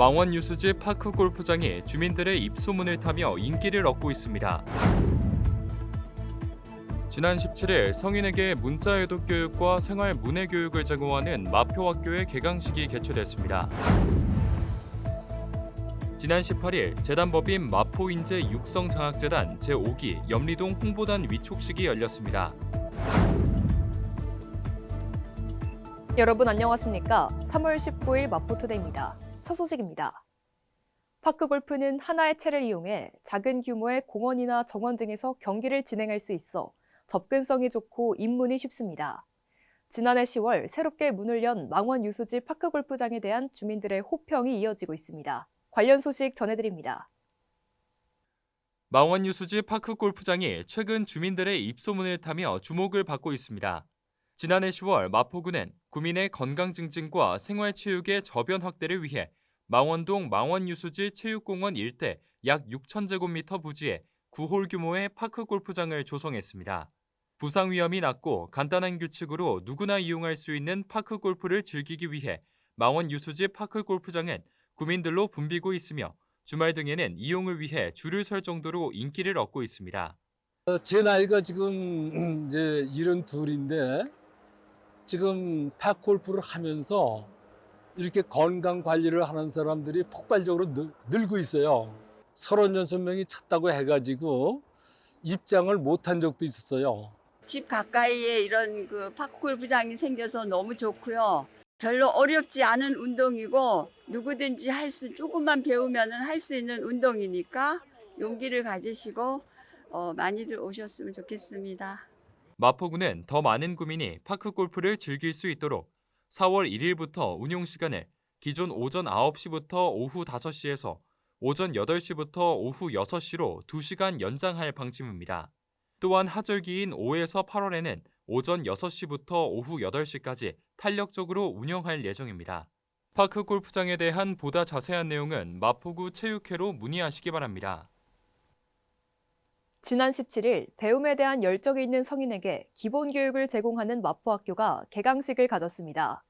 망원 유수지 파크 골프장이 주민들의 입소문을 타며 인기를 얻고 있습니다. 지난 17일 성인에게 문자 애독 교육과 생활 문해 교육을 제공하는 마표학교의 개강식이 개최됐습니다. 지난 18일 재단법인 마포인재 육성장학재단 제5기 염리동 홍보단 위촉식이 열렸습니다. 여러분 안녕하십니까? 3월 19일 마포투데이입니다. 첫 소식입니다. 파크 골프는 하나의 채를 이용해 작은 규모의 공원이나 정원 등에서 경기를 진행할 수 있어 접근성이 좋고 입문이 쉽습니다. 지난해 10월 새롭게 문을 연 망원 유수지 파크 골프장에 대한 주민들의 호평이 이어지고 있습니다. 관련 소식 전해드립니다. 망원 유수지 파크 골프장이 최근 주민들의 입소문을 타며 주목을 받고 있습니다. 지난해 10월 마포구는 구민의 건강 증진과 생활체육의 저변 확대를 위해 망원동 망원유수지 체육공원 일대 약 6,000제곱미터 부지에 9홀 규모의 파크 골프장을 조성했습니다. 부상 위험이 낮고 간단한 규칙으로 누구나 이용할 수 있는 파크 골프를 즐기기 위해 망원 유수지 파크 골프장은 구민들로 붐비고 있으며 주말 등에는 이용을 위해 줄을 설 정도로 인기를 얻고 있습니다. 어, 제 나이가 지금 이제 일흔 둘인데 지금 탁골프를 하면서 이렇게 건강 관리를 하는 사람들이 폭발적으로 늘- 늘고 있어요. 서른 여섯 명이 찼다고 해가지고 입장을 못한 적도 있었어요. 집 가까이에 이런 그 파크 골프장이 생겨서 너무 좋고요. 별로 어렵지 않은 운동이고 누구든지 할 수 조금만 배우면은 할 수 있는 운동이니까 용기를 가지시고 어, 많이들 오셨으면 좋겠습니다. 마포구는 더 많은 구민이 파크 골프를 즐길 수 있도록 4월 1일부터 운용 시간을 기존 오전 9시부터 오후 5시에서 오전 8시부터 오후 6시로 2시간 연장할 방침입니다. 또한 하절기인 5에서 8월에는 오전 6시부터 오후 8시까지 탄력적으로 운영할 예정입니다. 파크 골프장에 대한 보다 자세한 내용은 마포구 체육회로 문의하시기 바랍니다. 지난 17일 배움에 대한 열정이 있는 성인에게 기본 교육을 제공하는 마포학교가 개강식을 가졌습니다.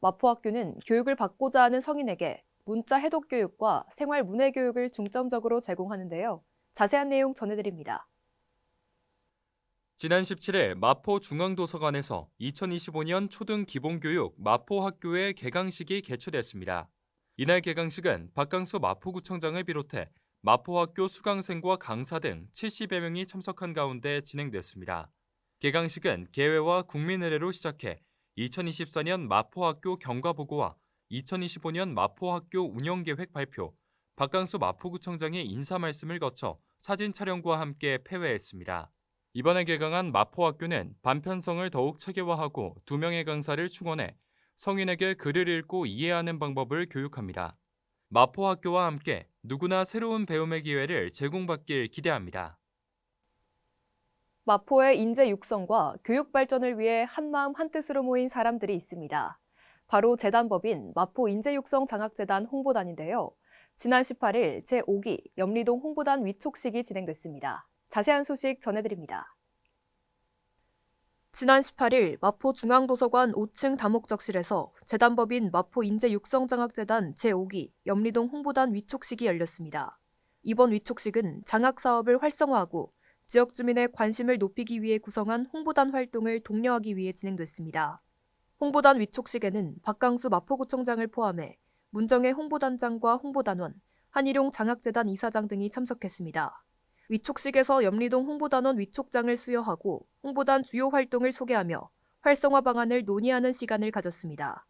마포학교는 교육을 받고자 하는 성인에게 문자 해독 교육과 생활 문해 교육을 중점적으로 제공하는데요. 자세한 내용 전해드립니다. 지난 17일 마포 중앙도서관에서 2025년 초등 기본교육 마포학교의 개강식이 개최됐습니다. 이날 개강식은 박강수 마포구청장을 비롯해 마포학교 수강생과 강사 등 70여 명이 참석한 가운데 진행됐습니다. 개강식은 개회와 국민의례로 시작해 2024년 마포학교 경과보고와 2025년 마포학교 운영계획 발표, 박강수 마포구청장의 인사 말씀을 거쳐 사진 촬영과 함께 폐회했습니다. 이번에 개강한 마포학교는 반편성을 더욱 체계화하고 두 명의 강사를 충원해 성인에게 글을 읽고 이해하는 방법을 교육합니다. 마포학교와 함께 누구나 새로운 배움의 기회를 제공받길 기대합니다. 마포의 인재 육성과 교육 발전을 위해 한마음 한뜻으로 모인 사람들이 있습니다. 바로 재단법인 마포 인재육성 장학재단 홍보단인데요. 지난 18일 제5기 염리동 홍보단 위촉식이 진행됐습니다. 자세한 소식 전해드립니다. 지난 18일 마포 중앙도서관 5층 다목적실에서 재단법인 마포 인재육성장학재단 제5기 염리동 홍보단 위촉식이 열렸습니다. 이번 위촉식은 장학 사업을 활성화하고 지역 주민의 관심을 높이기 위해 구성한 홍보단 활동을 독려하기 위해 진행됐습니다. 홍보단 위촉식에는 박강수 마포구청장을 포함해 문정의 홍보단장과 홍보단원, 한일용 장학재단 이사장 등이 참석했습니다. 위촉식에서 염리동 홍보단원 위촉장을 수여하고 홍보단 주요 활동을 소개하며 활성화 방안을 논의하는 시간을 가졌습니다.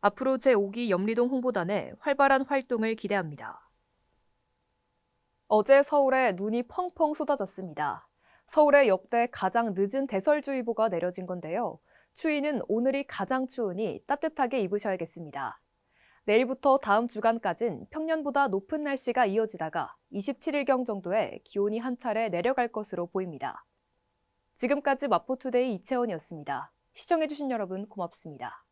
앞으로 제5기 염리동 홍보단의 활발한 활동을 기대합니다. 어제 서울에 눈이 펑펑 쏟아졌습니다. 서울에 역대 가장 늦은 대설주의보가 내려진 건데요. 추위는 오늘이 가장 추우니 따뜻하게 입으셔야겠습니다. 내일부터 다음 주간까진 평년보다 높은 날씨가 이어지다가 27일경 정도에 기온이 한 차례 내려갈 것으로 보입니다. 지금까지 마포투데이 이채원이었습니다. 시청해주신 여러분 고맙습니다.